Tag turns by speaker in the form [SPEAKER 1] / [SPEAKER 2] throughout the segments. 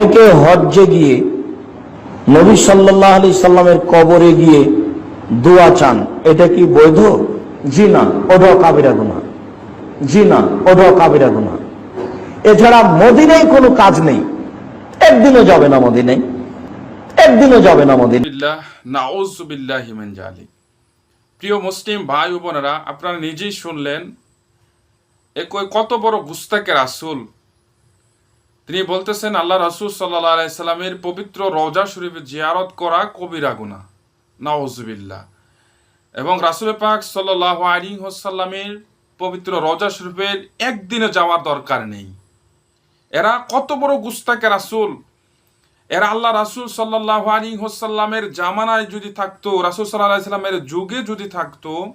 [SPEAKER 1] অনেকে হজ্জে গিয়ে নবী সাল্লাহ আলি সাল্লামের কবরে গিয়ে দোয়া চান। এটা কি বৈধ? জি না ওটাও কাবিরা গুনা জি না ওটাও কাবিরা গুনা এছাড়া মদিনায় কোনো কাজ নেই। একদিনও যাবে না মদিনায়। একদিনও যাবে না
[SPEAKER 2] জালিক প্রিয় মুসলিম ভাই বোনেরা, আপনারা নিজেই শুনলেন, এ কই- কত বড় গুস্তাকে রাসূল তিনি বলতেছেন, আল্লাহ রাসূল সাল্লাল্লাহু আলাইহি সাল্লামের পবিত্র রওজা শরীফে জিয়ারত করা কবিরা গুনাহ নাউজুবিল্লাহ। এবং রাসূল পাক সাল্লাল্লাহু আলাইহি ওয়াসাল্লামের পবিত্র রওজা শরীফের একদিনে যাওয়ার দরকার নেই। এরা কত বড় গুস্তাকে রাসূল। এরা আল্লাহ রাসুল সাল্লাহ আলী হোসাল্লামের জামানায় যদি থাকতো, রাসুল সাল্লাহ সাল্লামের যুগে যদি থাকতো,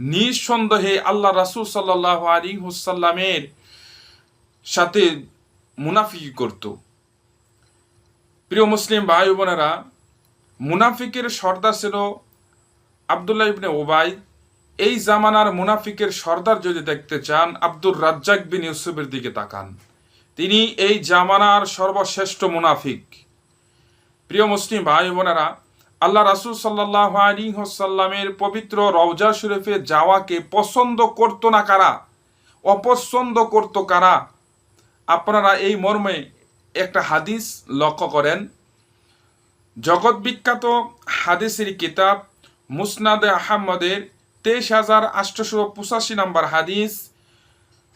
[SPEAKER 2] নিঃসন্দেহে আল্লাহ রাসুল সাল্লাহ আলী হোসাল্লামের সাথে মুনাফিকি করত। প্রিয় মুসলিম ভাই বোনেরা, মুনাফিকের সর্দার ছিল আবদুল্লাহ ইবনে ওবাই এই জামানার মুনাফিকের সর্দার যদি দেখতে চান, আব্দুর রাজ্জাক বিন ইউসুফের দিকে তাকান। তিনি এই জামানার সর্বশ্রেষ্ঠ মুনাফিক। প্রিয় মুসলিম ভাই বোনেরা, আল্লাহ রাসুল সাল্লাহ আলী হোসাল্লামের পবিত্র রওজা শরীফে যাওয়াকে পছন্দ করতো না কারা? অপছন্দ করতো কারা? আপনারা এই মর্মে একটা হাদিস লক্ষ্য করেন। জগৎ বিখ্যাত হাদিসের কিতাব মুসনাদে আহমদের তেইশ হাজার আটশোশো পঁচাশি নম্বর হাদিস,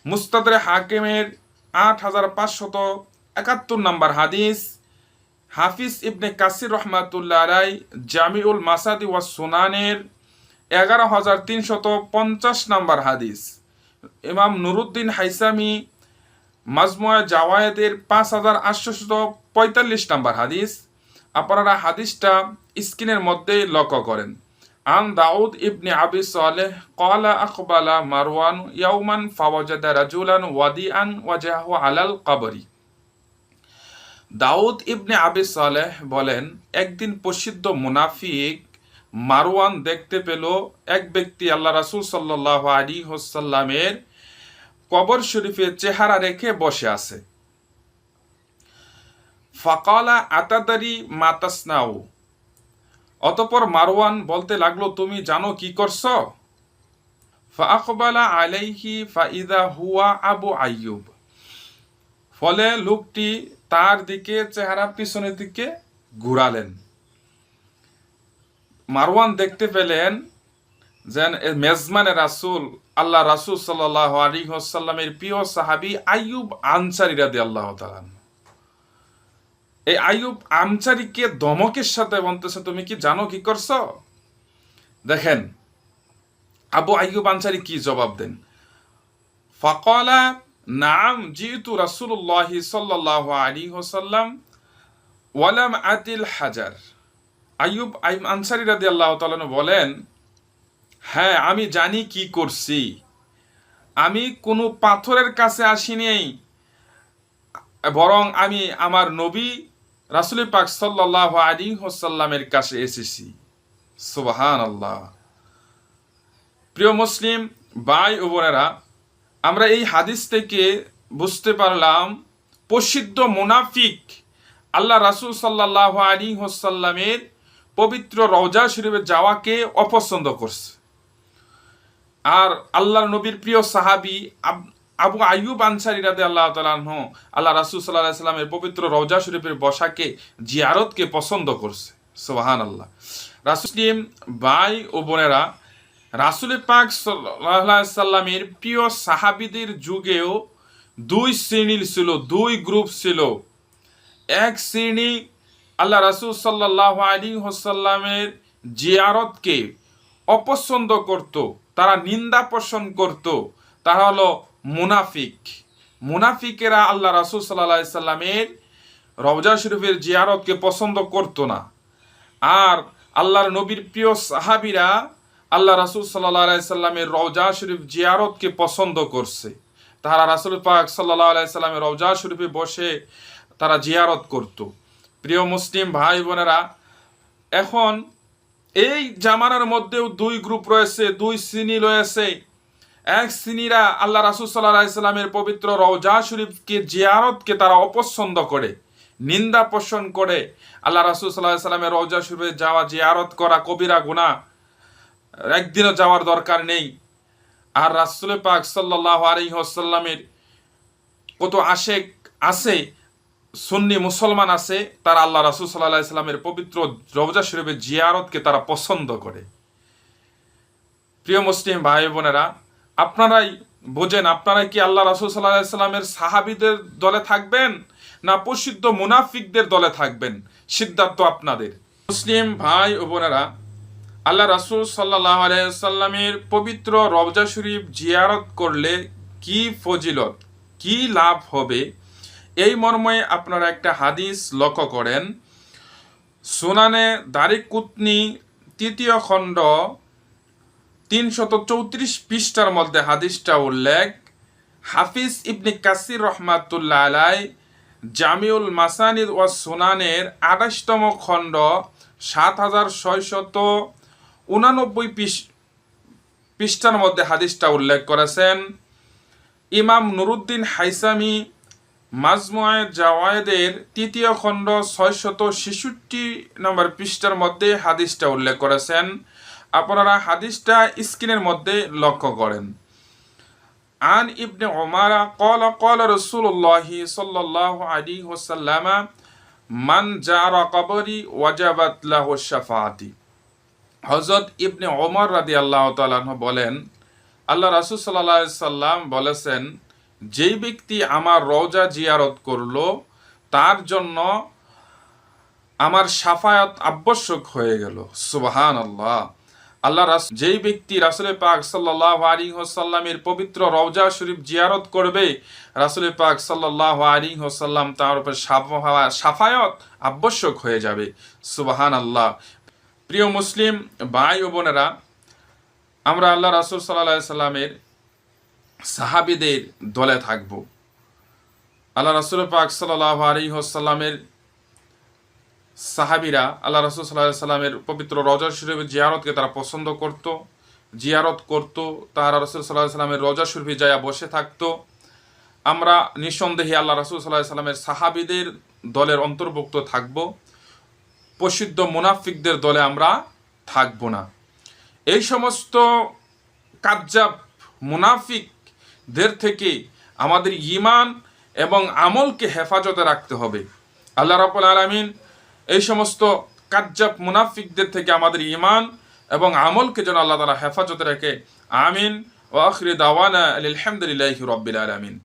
[SPEAKER 2] মুস্তাদরে হাকিমের আট হাজার পাঁচশত একাত্তর নম্বর হাদিস, হাফিজ ইবনে কাসির রহমাতুল্লাহ আলাই জামিউল মাসাদি ওয়া সুনানের এগারো হাজার তিনশত পঞ্চাশ নম্বর হাদিস। ইমাম নুরুদ্দিন হাইসামি মাজমুয়া জাওয়ায়েদের পাঁচ হাজার আটশোশত পঁয়তাল্লিশ নম্বর হাদিস। আপনারা হাদিসটা স্ক্রিনের মধ্যে লক্ষ্য করেন। আন দাউদ ইবনে আবি সালেহ ক্বালা আকবালা মারওয়ান ইয়াউমান ফাওয়াজাদা রাজুলান ওয়াদি আন ওয়াজাহ আলাল কবরি। দাউদ ইবনে আবি সালেহ বলেন, একদিন প্রসিদ্ধ মুনাফিক মারওয়ান দেখতে পেল এক ব্যক্তি আল্লাহ রাসূল সাল্লাল্লাহু আলাইহি ওয়াসাল্লামের কবর শরীফে চেহারা রেখে বসে আছে। ফাকালা আতাদারি মাতাসনাউ অতপর মারওয়ান বলতে লাগল, তুমি জানো কি করছ? ফাকবালা আলাইহি ফাইদা হুয়া আবু আইয়ুব। ফলে লোকটি তার দিকে চেহারা পিছনের দিকে ঘুরালেন। মারওয়ান দেখতে পেলেন যেন মেজমানে রাসূল আল্লাহ রাসূল সাল্লাল্লাহু আলাইহি ওয়াসাল্লামের প্রিয় সাহাবী আইয়ুব আনসারী রাদিয়াল্লাহু তাআলা এই আইয়ুব আমচারিকে দমকের সাথে বলতেছে, তুমি কি জানো কি করছ? দেখেন, আবু আইয়ুব আনসারি কি জবাব দেন? ফাকালা, নাম, জিতু রাসূলুল্লাহ সাল্লাল্লাহু আলাইহি ওয়াসাল্লাম, ওয়ালাম আতিল হাজার। আইয়ুব আইম আনসারি রাদিয়াল্লাহু তাআলা বলেন হ্যাঁ আমি জানি কি করছি। আমি কোনো পাথরের কাছে আসি আসিনি। বরং আমি আমার নবী রাসুল পাক সাল্লাহ আলী হোসাল্লামের কাছে এসেছি। সুবাহান আল্লাহ প্রিয় মুসলিম বাই ও বোনেরা, আমরা এই হাদিস থেকে বুঝতে পারলাম, প্রসিদ্ধ মুনাফিক আল্লাহ রাসুল সাল্লাহ আলী হোসাল্লামের পবিত্র রওজা শরীফে যাওয়াকে অপছন্দ করছে। আর আল্লাহর নবীর প্রিয় সাহাবি আবু আইয়ুব আনসারি রাদে আল্লাহ তালাহ আল্লাহ রাসুল সাল্লাহ সাল্লামের পবিত্র রওজা শরীফের বসাকে, জিয়ারতকে পছন্দ করছে। সোহান আল্লাহ রাসুসলিম ভাই ও বোনেরা, রাসুল পাক সাল্লামের প্রিয় সাহাবিদের যুগেও দুই শ্রেণির ছিল, দুই গ্রুপ ছিল। এক শ্রেণি আল্লাহ রাসুল সাল্লাহ আলী হোসাল্লামের জিয়ারতকে অপছন্দ করত তারা নিন্দা পোষণ করত। তারা হলো মুনাফিক। মুনাফিকেরা আল্লাহ রাসুল সাল্লাহ সাল্লামের রওজা শরীফের জিয়ারতকে পছন্দ করত না। আর আল্লাহর নবীর প্রিয় সাহাবিরা আল্লাহ রাসুল সাল্লাহ সাল্লামের রওজা শরীফ জিয়ারতকে পছন্দ করছে। তারা রাসুল পাক সাল্লাহ সাল্লামের রওজা শরীফে বসে তারা জিয়ারত করত। প্রিয় মুসলিম ভাই বোনেরা এখন এই জামানার মধ্যেও দুই গ্রুপ রয়েছে, দুই শ্রেণি রয়েছে। এক শ্রেণীরা আল্লাহ রাসুল সাল্লাহ সাল্লামের পবিত্র রওজা শরীফকে জিয়ারতকে তারা অপছন্দ করে, নিন্দা পোষণ করে। আল্লাহ রাসুল সাল্লাহ সাল্লামের রওজা শরীফে যাওয়া, জিয়ারত করা কবিরা গুণা একদিনও যাওয়ার দরকার নেই। আর রাসুল পাক সাল্লাহ আলহিহসাল্লামের কত আশেক আছে সুন্নি মুসলমান আছে, তারা আল্লাহ রাসুল সাল্লাহ সাল্লামের পবিত্র রওজা শরীফের জিয়ারতকে তারা পছন্দ করে। প্রিয় মুসলিম ভাই বোনেরা, আপনারাই বোঝেন আপনারা কি আল্লাহ রাসুল সাল্লাহ সাল্লামের সাহাবিদের দলে থাকবেন না প্রসিদ্ধ মুনাফিকদের দলে থাকবেন? সিদ্ধান্ত আপনাদের। মুসলিম ভাই ও বোনেরা, আল্লাহ রাসুল সাল্লাহ আলাইসাল্লামের পবিত্র রবজা শরীফ জিয়ারত করলে কি ফজিলত, কি লাভ হবে? এই মর্মে আপনারা একটা হাদিস লক্ষ্য করেন। সুনানে দারিক কুতনি তৃতীয় খণ্ড তিনশত চৌত্রিশ পৃষ্ঠার মধ্যে হাদিসটা উল্লেখ। হাফিজ ইবনে কাসির রহমাতুল্লাহ আলাই জামিউল মাসানিদ ও সুনানের আঠাশতম খণ্ড সাত হাজার ছয়শত উনানব্বই পৃষ্ঠার মধ্যে হাদিসটা উল্লেখ করেছেন। ইমাম নুরুদ্দিন হাইসামি মাজমুয়ায় জাওয়ায়েদের তৃতীয় খণ্ড ছয়শত ছেষট্টি নম্বর পৃষ্ঠার মধ্যে হাদিসটা উল্লেখ করেছেন। আপনারা হাদিসটা স্ক্রিনের মধ্যে লক্ষ্য করেন। আন ইবনে ওমারা কল কল রসুল্লাহ সাল্লাহ আলী হোসাল্লামা মান জারা কবরি ওয়াজাবাতলাহ শাফাতি হজরত ইবনে ওমর রাদি আল্লাহ তালাহ বলেন, আল্লাহ রাসুল সাল্লাহ সাল্লাম বলেছেন যেই ব্যক্তি আমার রওজা জিয়ারত করল, তার জন্য আমার সাফায়াত আবশ্যক হয়ে গেল। সুবাহান আল্লাহ আল্লাহ রাস, যেই ব্যক্তি রাসুল পাক সাল্লাহ আলী হোসাল্লামের পবিত্র রওজা শরীফ জিয়ারত করবে, রাসুল পাক সাল্লাহ আলী হোসাল্লাম তার উপর সাফায়ত আবশ্যক হয়ে যাবে। সুবাহান আল্লাহ প্রিয় মুসলিম, ভাই ও বোনেরা, আমরা আল্লাহ রাসুল সাল্লাহ সাল্লামের সাহাবিদের দলে থাকব। আল্লাহ রাসুল পাক সাল্লাহ আলী হোসাল্লামের সাহাবিরা আল্লাহ রসুল সাল্লাহ সাল্লামের পবিত্র রজা শরীফের জিয়ারতকে তারা পছন্দ করত, জিয়ারত করত, তারা রসুল সাল্লাহ সাল্লামের রজা শরীফে যায়া বসে থাকতো। আমরা নিঃসন্দেহে আল্লাহ রসুল সাল্লাহ সাল্লামের সাহাবিদের দলের অন্তর্ভুক্ত থাকব। প্রসিদ্ধ মুনাফিকদের দলে আমরা থাকব না। এই সমস্ত কাজ্জাব মুনাফিকদের থেকে আমাদের ইমান এবং আমলকে হেফাজতে রাখতে হবে। আল্লাহ রাবুল আলমিন এই সমস্ত কাজ্জাব মুনাফিকদের থেকে আমাদের ইমান এবং আমলকে যেন আল্লাহ তালা হেফাজতে রাখে। আমিন। ও দাওয়ানা আলহামদুলিল্লাহ রব্বিল আলমিন।